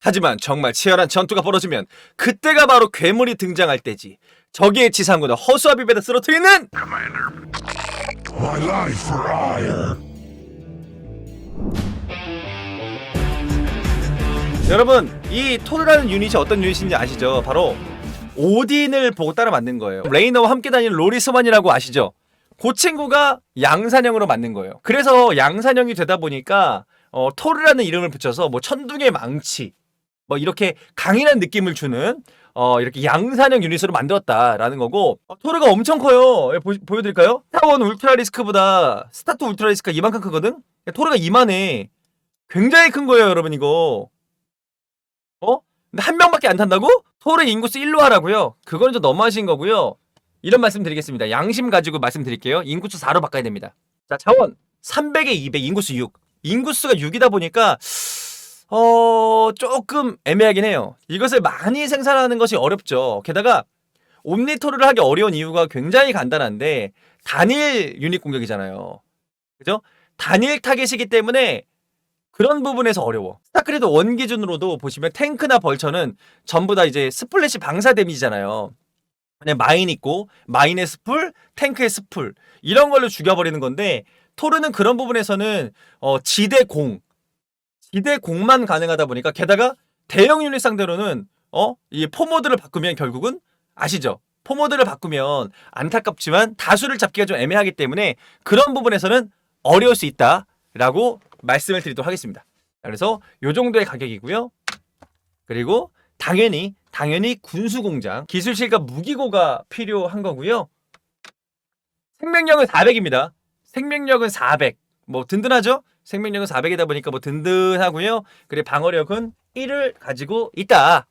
하지만 정말 치열한 전투가 벌어지면 그때가 바로 괴물이 등장할 때지. 적의 지상군을 허수아비 배에 쓰러뜨리는. 여러분 이 토르라는 유닛이 어떤 유닛인지 아시죠? 바로 오딘을 보고 따라 만든 거예요. 레이너와 함께 다니는 로리스만이라고 아시죠? 그 친구가 양산형으로 만든 거예요. 그래서 양산형이 되다 보니까 어, 토르라는 이름을 붙여서 뭐 천둥의 망치 뭐 이렇게 강인한 느낌을 주는 어, 이렇게 양산형 유닛으로 만들었다라는 거고 어, 토르가 엄청 커요. 예, 보, 보여드릴까요? 스타원 울트라 리스크보다 스타트 울트라 리스크가 이만큼 크거든? 토르가 이만해. 굉장히 큰 거예요, 여러분 이거. 어? 근데 한 명밖에 안 탄다고? 서울의 인구수 1로 하라고요? 그건 좀 너무하신 거고요. 이런 말씀 드리겠습니다. 양심 가지고 말씀드릴게요. 인구수 4로 바꿔야 됩니다. 자, 자원 300에 200, 인구수 6. 인구수가 6이다 보니까 어, 조금 애매하긴 해요. 이것을 많이 생산하는 것이 어렵죠. 게다가 옴니토르를 하기 어려운 이유가 굉장히 간단한데 단일 유닛 공격이잖아요. 그죠? 단일 타겟이기 때문에 그런 부분에서 어려워. 스타크래프트 원 기준으로도 보시면 탱크나 벌처는 전부 다 이제 스플래시 방사 데미지잖아요. 그냥 마인 있고 마인의 스플, 탱크의 스플 이런 걸로 죽여버리는 건데 토르는 그런 부분에서는 어, 지대 공, 지대 공만 가능하다 보니까 게다가 대형 유닛 상대로는 어, 이 포모드를 바꾸면 결국은 아시죠? 포모드를 바꾸면 안타깝지만 다수를 잡기가 좀 애매하기 때문에 그런 부분에서는 어려울 수 있다라고 말씀을 드리도록 하겠습니다. 그래서 요 정도의 가격이고요. 그리고 당연히 당연히 군수 공장 기술실과 무기고가 필요한 거고요. 생명력은 400입니다. 생명력은 400. 뭐 든든하죠? 생명력은 400이다 보니까 뭐 든든하고요. 그리고 방어력은 1을 가지고 있다.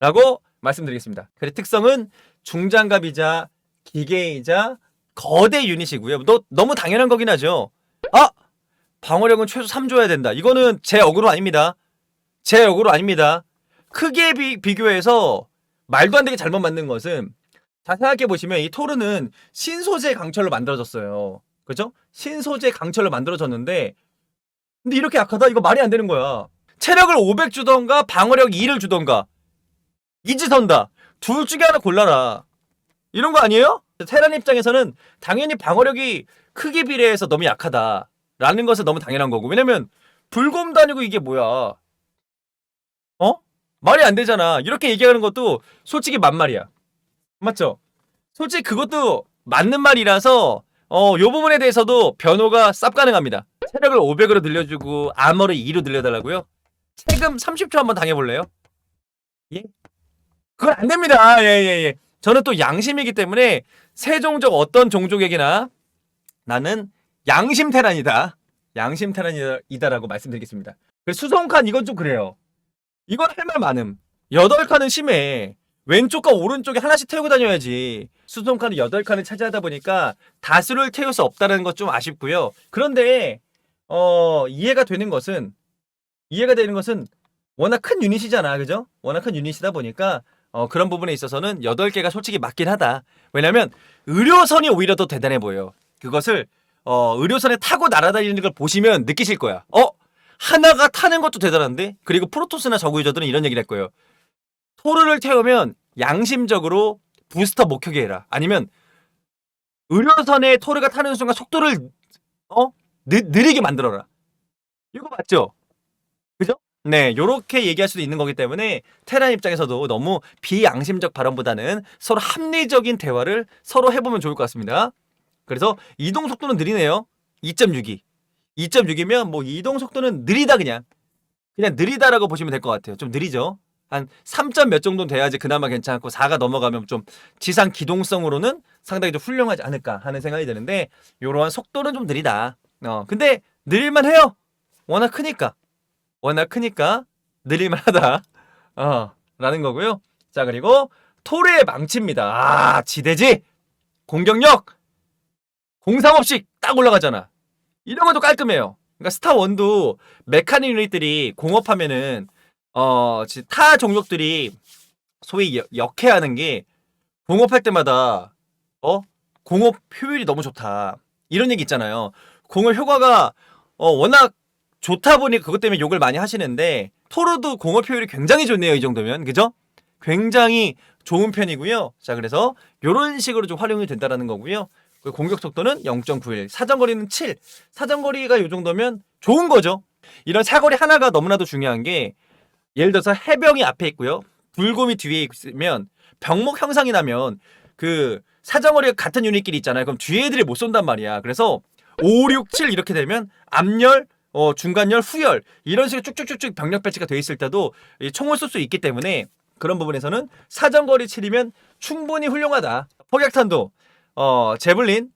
라고 말씀드리겠습니다. 그래 특성은 중장갑이자 기계이자 거대 유닛이고요. 너, 너무 당연한 거긴 하죠. 아! 방어력은 최소 3 줘야 된다. 이거는 제 어그로 아닙니다. 제 어그로 아닙니다. 크게 비, 비교해서 말도 안 되게 잘못 만든 것은 자 생각해 보시면 이 토르는 신소재 강철로 만들어졌어요. 그죠? 신소재 강철로 만들어졌는데 근데 이렇게 약하다? 이거 말이 안 되는 거야. 체력을 500 주던가 방어력 2를 주던가 이지선다. 둘 중에 하나 골라라. 이런 거 아니에요? 테란 입장에서는 당연히 방어력이 크게 비례해서 너무 약하다. 라는 것은 너무 당연한 거고. 왜냐면 불곰도 아니고 이게 뭐야. 어? 말이 안 되잖아. 이렇게 얘기하는 것도 솔직히 만말이야. 맞죠? 솔직히 그것도 맞는 말이라서 어, 요 부분에 대해서도 변호가 쌉 가능합니다. 체력을 500으로 늘려주고 아머를 2로 늘려달라고요? 세금 30초 한번 당해볼래요? 예? 그건 안 됩니다. 예, 예, 예. 저는 또 양심이기 때문에 세 종족 어떤 종족에게나 나는 양심 테란이다. 양심 테란이다라고 말씀드리겠습니다. 그리고 수성칸 이건 좀 그래요. 이건 할 말 많음. 여덟 칸은 심해. 왼쪽과 오른쪽에 하나씩 태우고 다녀야지. 수송칸은 여덟 칸을 차지하다 보니까 다수를 태울 수 없다는 것 좀 아쉽고요. 그런데 어 이해가 되는 것은 이해가 되는 것은 워낙 큰 유닛이잖아, 그죠? 워낙 큰 유닛이다 보니까 어, 그런 부분에 있어서는 8개가 솔직히 맞긴 하다. 왜냐면 의료선이 오히려 더 대단해 보여요. 그것을 어, 의료선에 타고 날아다니는 걸 보시면 느끼실 거야. 어? 하나가 타는 것도 대단한데? 그리고 프로토스나 저그 유저들은 이런 얘기를 할 거예요. 토르를 태우면 양심적으로 부스터 못 켜게 해라. 아니면 의료선에 토르가 타는 순간 속도를 어? 느, 느리게 만들어라. 이거 맞죠? 그죠? 네, 요렇게 얘기할 수도 있는 거기 때문에 테란 입장에서도 너무 비양심적 발언보다는 서로 합리적인 대화를 서로 해보면 좋을 것 같습니다. 그래서 이동 속도는 느리네요. 2.62. 2.6이면 뭐 이동 속도는 느리다 그냥. 그냥 느리다라고 보시면 될 것 같아요. 좀 느리죠. 한 3점 몇 정도는 돼야지 그나마 괜찮고 4가 넘어가면 좀 지상 기동성으로는 상당히 좀 훌륭하지 않을까 하는 생각이 드는데 이러한 속도는 좀 느리다. 어, 근데 느릴만 해요. 워낙 크니까. 워낙 크니까 느릴만 하다. 어, 라는 거고요. 자, 그리고 토르의 망치입니다. 아, 지대지. 공격력. 공상 없이 딱 올라가잖아. 이런 것도 깔끔해요. 그러니까 스타 원도 메카닉 유닛들이 공업하면은 어, 지- 타 종족들이 소위 역- 역해하는 게 공업할 때마다 어 공업 효율이 너무 좋다 이런 얘기 있잖아요. 공업 효과가 어, 워낙 좋다 보니 그것 때문에 욕을 많이 하시는데 토르도 공업 효율이 굉장히 좋네요. 이 정도면 그죠? 굉장히 좋은 편이고요. 자 그래서 이런 식으로 좀 활용이 된다라는 거고요. 그리고 공격 속도는 0.91, 사정거리는 7. 사정거리가 이 정도면 좋은 거죠. 이런 사거리 하나가 너무나도 중요한 게 예를 들어서 해병이 앞에 있고요. 불곰이 뒤에 있으면 병목 형상이 나면 그 사정거리가 같은 유닛끼리 있잖아요. 그럼 뒤에 애들이 못 쏜단 말이야. 그래서 5, 6, 7 이렇게 되면 앞열, 어, 중간열, 후열 이런 식으로 쭉쭉쭉쭉 병력 배치가 돼 있을 때도 이 총을 쏠 수 있기 때문에 그런 부분에서는 사정거리 7이면 충분히 훌륭하다. 폭약탄도 어, 제블린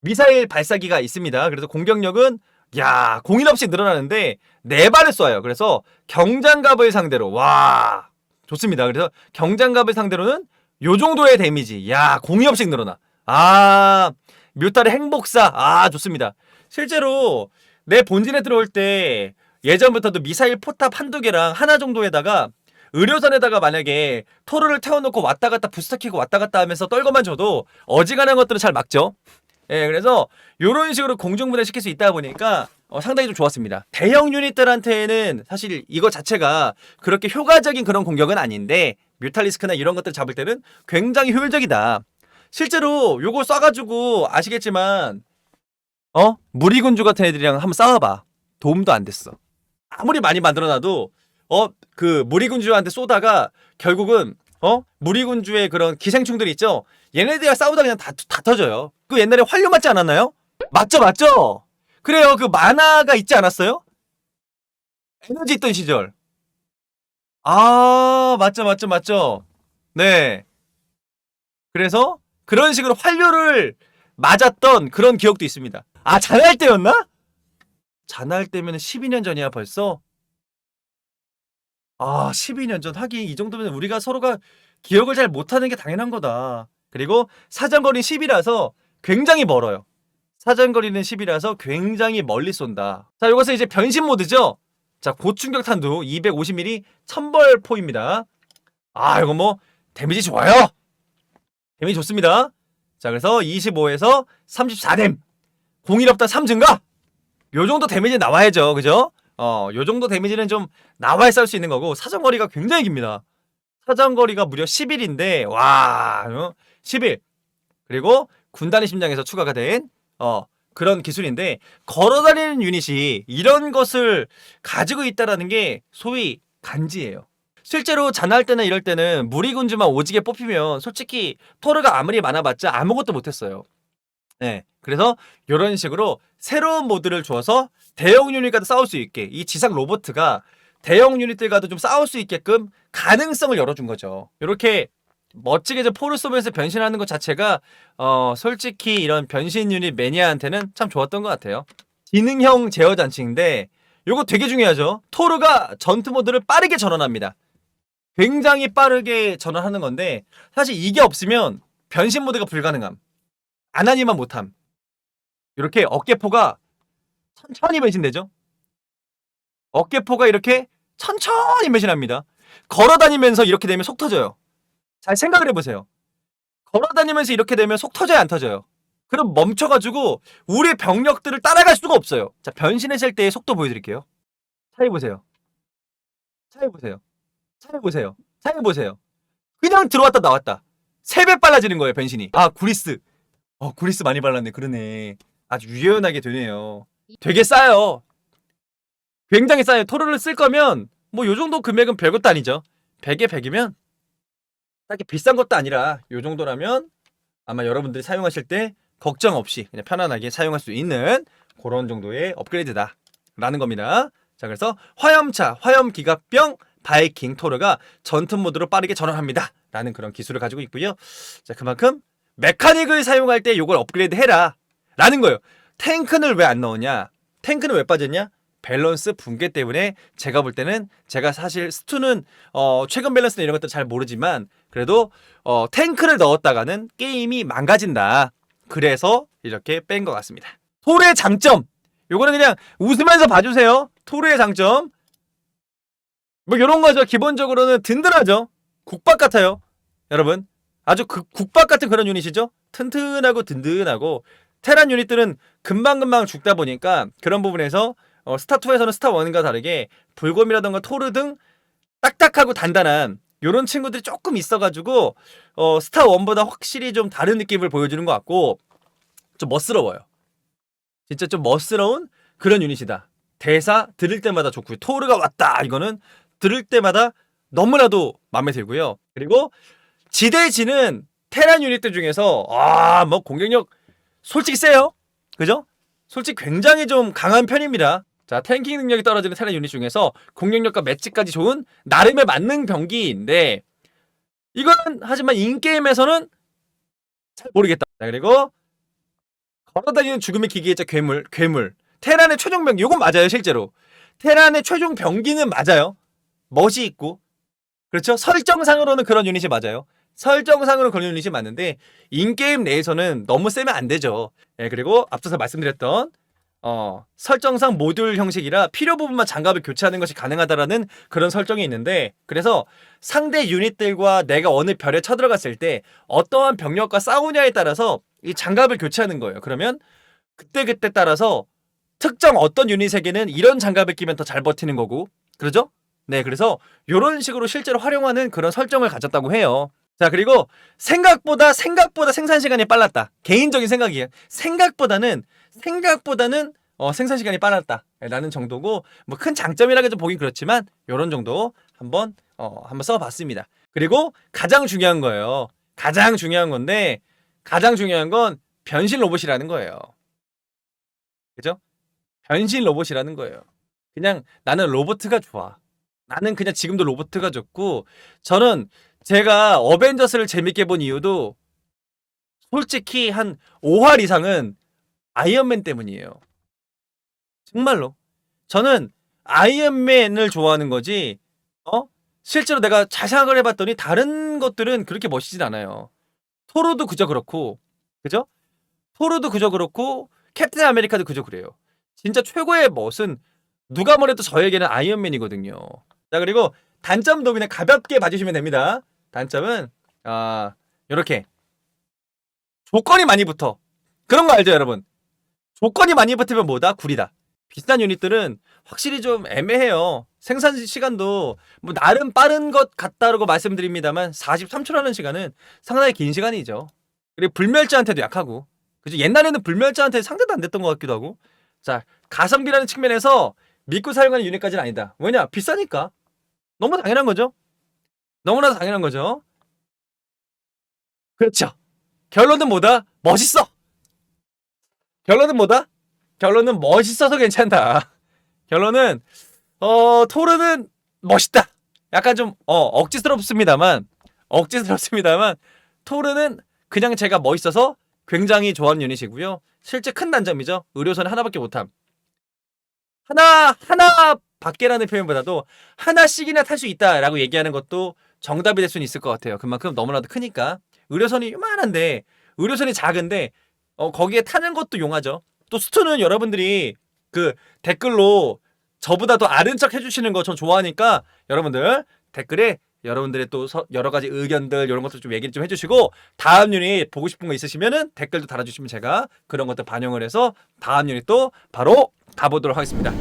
미사일 발사기가 있습니다. 그래서 공격력은 야 공인 없이 늘어나는데 네 발을 쏴요. 그래서 경장갑을 상대로 와 좋습니다. 그래서 경장갑을 상대로는 요 정도의 데미지. 야 공인 없이 늘어나. 아 뮤탈의 행복사. 아 좋습니다. 실제로 내 본진에 들어올 때 예전부터도 미사일 포탑 한두 개랑 하나 정도에다가 의료선에다가 만약에 토르를 태워놓고 왔다 갔다 부스터 키고 왔다 갔다 하면서 떨궈만 줘도 어지간한 것들은 잘 막죠. 예, 그래서 요런 식으로 공중분해 시킬 수 있다 보니까 어, 상당히 좀 좋았습니다. 대형 유닛들한테는 사실 이거 자체가 그렇게 효과적인 그런 공격은 아닌데 뮤탈리스크나 이런 것들 잡을 때는 굉장히 효율적이다. 실제로 요거 쏴가지고 아시겠지만 어 무리군주 같은 애들이랑 한번 싸워봐. 도움도 안 됐어. 아무리 많이 만들어놔도 어 그 무리군주한테 쏘다가 결국은 어 무리군주의 그런 기생충들 있죠. 얘네들이랑 싸우다 그냥 다, 다 터져요. 그 옛날에 활류 맞지 않았나요? 맞죠, 맞죠. 그래요. 그 만화가 있지 않았어요? 에너지 있던 시절. 아 맞죠, 맞죠, 맞죠. 네. 그래서 그런 식으로 활류를 맞았던 그런 기억도 있습니다. 아 잔할 때였나? 잔할 때면 12년 전이야 벌써. 아, 12년 전 하긴 이 정도면 우리가 서로가 기억을 잘 못하는 게 당연한 거다. 그리고 사정거리 10이라서 굉장히 멀어요. 사정거리는 10이라서 굉장히 멀리 쏜다. 자, 이것은 이제 변신 모드죠. 자, 고충격 탄두 250mm 천벌포입니다. 아, 이거 뭐 데미지 좋아요. 데미지 좋습니다. 자, 그래서 25에서 34뎀. 공일업다 3 증가. 요 정도 데미지 나와야죠. 그죠? 어, 요 정도 데미지는 좀 나와야 쌀 수 있는 거고 사정거리가 굉장히 깁니다. 사정거리가 무려 11인데 와, 어? 11. 그리고 군단의 심장에서 추가가 된 어, 그런 기술인데 걸어다니는 유닛이 이런 것을 가지고 있다라는 게 소위 간지예요. 실제로 잔할 때나 이럴 때는 무리군주만 오지게 뽑히면 솔직히 토르가 아무리 많아봤자 아무것도 못했어요. 네, 그래서 이런 식으로 새로운 모드를 줘서 대형 유닛과도 싸울 수 있게 이 지상 로보트가 대형 유닛들과도 좀 싸울 수 있게끔 가능성을 열어준 거죠. 이렇게 멋지게 저 포를 쏘면서 변신하는 것 자체가 어 솔직히 이런 변신 유닛 매니아한테는 참 좋았던 것 같아요. 기능형 제어 장치인데 이거 되게 중요하죠. 토르가 전투 모드를 빠르게 전환합니다. 굉장히 빠르게 전환하는 건데 사실 이게 없으면 변신 모드가 불가능함. 안 하니만 못함. 이렇게 어깨포가 천천히 변신되죠. 어깨포가 이렇게 천천히 변신합니다. 걸어다니면서 이렇게 되면 속 터져요. 잘 생각을 해보세요. 걸어다니면서 이렇게 되면 속 터져야 안 터져요. 그럼 멈춰가지고 우리 병력들을 따라갈 수가 없어요. 자 변신했을 때의 속도 보여드릴게요. 차해 보세요. 차해 보세요. 차해 보세요. 차해 보세요. 그냥 들어왔다 나왔다. 세 배 빨라지는 거예요 변신이. 아 구리스. 어 구리스 많이 발랐네. 그러네. 아주 유연하게 되네요. 되게 싸요. 굉장히 싸요. 토르를 쓸 거면 뭐 요 정도 금액은 별것도 아니죠. 100에 100이면 딱히 비싼 것도 아니라 요 정도라면 아마 여러분들이 사용하실 때 걱정 없이 그냥 편안하게 사용할 수 있는 그런 정도의 업그레이드다. 라는 겁니다. 자, 그래서 화염차, 화염 기갑병, 바이킹 토르가 전투 모드로 빠르게 전환합니다. 라는 그런 기술을 가지고 있고요. 자, 그만큼 메카닉을 사용할 때 이걸 업그레이드 해라. 라는 거예요. 탱크는 왜 안 넣었냐? 탱크는 왜 빠졌냐? 밸런스 붕괴 때문에 제가 볼 때는 제가 사실 스투는 어 최근 밸런스나 이런 것들 잘 모르지만 그래도 어 탱크를 넣었다가는 게임이 망가진다. 그래서 이렇게 뺀 것 같습니다. 토르의 장점. 요거는 그냥 웃으면서 봐주세요. 토르의 장점. 뭐 이런 거죠. 기본적으로는 든든하죠. 국밥 같아요. 여러분. 아주 그 국밥 같은 그런 유닛이죠. 튼튼하고 든든하고 테란 유닛들은 금방금방 죽다 보니까 그런 부분에서 어, 스타2에서는 스타1과 다르게 불곰이라던가 토르 등 딱딱하고 단단한 요런 친구들이 조금 있어가지고 어, 스타1보다 확실히 좀 다른 느낌을 보여주는 것 같고 좀 멋스러워요. 진짜 좀 멋스러운 그런 유닛이다. 대사 들을 때마다 좋고요. 토르가 왔다 이거는 들을 때마다 너무나도 마음에 들고요. 그리고 지대지는 테란 유닛들 중에서 아 뭐 공격력 솔직히 세요. 그죠? 솔직히 굉장히 좀 강한 편입니다. 자 탱킹 능력이 떨어지는 테란 유닛 중에서 공격력과 매치까지 좋은 나름의 만능 병기인데 이거는 하지만 인게임에서는 잘 모르겠다. 자, 그리고 걸어다니는 죽음의 기계이자 괴물, 괴물. 테란의 최종 병기, 이건 맞아요, 실제로. 테란의 최종 병기는 맞아요. 멋이 있고. 그렇죠? 설정상으로는 그런 유닛이 맞아요. 설정상으로 그런 유닛이 맞는데, 인게임 내에서는 너무 세면 안 되죠. 예, 그리고 앞서서 말씀드렸던, 어, 설정상 모듈 형식이라 필요 부분만 장갑을 교체하는 것이 가능하다라는 그런 설정이 있는데, 그래서 상대 유닛들과 내가 어느 별에 쳐들어갔을 때 어떠한 병력과 싸우냐에 따라서 이 장갑을 교체하는 거예요. 그러면 그때그때 따라서 특정 어떤 유닛에게는 이런 장갑을 끼면 더 잘 버티는 거고, 그러죠? 네, 그래서 이런 식으로 실제로 활용하는 그런 설정을 가졌다고 해요. 자, 그리고 생각보다 생각보다 생산 시간이 빨랐다. 개인적인 생각이에요. 생각보다는 생각보다는 어, 생산 시간이 빨랐다 라는 정도고 뭐 큰 장점이라고 좀 보긴 그렇지만 이런 정도 한번 어, 한번 써봤습니다. 그리고 가장 중요한 거예요. 가장 중요한 건데 가장 중요한 건 변신 로봇이라는 거예요. 그죠? 변신 로봇이라는 거예요. 그냥 나는 로봇가 좋아. 나는 그냥 지금도 로봇가 좋고 저는 제가 어벤져스를 재밌게 본 이유도 솔직히 한 5화 이상은 아이언맨 때문이에요. 정말로. 저는 아이언맨을 좋아하는 거지, 어? 실제로 내가 자상을 해봤더니 다른 것들은 그렇게 멋있진 않아요. 토르도 그저 그렇고, 그죠? 토르도 그저 그렇고, 캡틴 아메리카도 그저 그래요. 진짜 최고의 멋은 누가 뭐래도 저에게는 아이언맨이거든요. 자, 그리고 단점도 그냥 가볍게 봐주시면 됩니다. 단점은, 아, 요렇게. 조건이 많이 붙어. 그런 거 알죠, 여러분? 조건이 많이 붙으면 뭐다? 구리다. 비싼 유닛들은 확실히 좀 애매해요. 생산 시간도 뭐 나름 빠른 것 같다라고 말씀드립니다만 43초라는 시간은 상당히 긴 시간이죠. 그리고 불멸자한테도 약하고. 그죠? 옛날에는 불멸자한테 상대도 안 됐던 것 같기도 하고. 자, 가성비라는 측면에서 믿고 사용하는 유닛까지는 아니다. 왜냐? 비싸니까. 너무 당연한 거죠. 너무나도 당연한 거죠. 그렇죠. 결론은 뭐다? 멋있어. 결론은 뭐다? 결론은 멋있어서 괜찮다. 결론은 어 토르는 멋있다. 약간 좀 어 억지스럽습니다만 억지스럽습니다만 토르는 그냥 제가 멋있어서 굉장히 좋아하는 유닛이고요. 실제 큰 단점이죠. 의료선에 하나밖에 못함. 하나 하나 밖에라는 표현보다도 하나씩이나 탈 수 있다라고 얘기하는 것도 정답이 될 수는 있을 것 같아요. 그만큼 너무나도 크니까 의료선이 요만한데 의료선이 작은데 어 거기에 타는 것도 용하죠. 또 스투는 여러분들이 그 댓글로 저보다 더 아는 척 해주시는 거저 좋아하니까 여러분들 댓글에 여러분들의 또 서- 여러 가지 의견들 이런 것들 좀 얘기를 좀 해주시고 다음 유닛 보고 싶은 거 있으시면은 댓글도 달아주시면 제가 그런 것들 반영을 해서 다음 유닛 또 바로 가보도록 하겠습니다.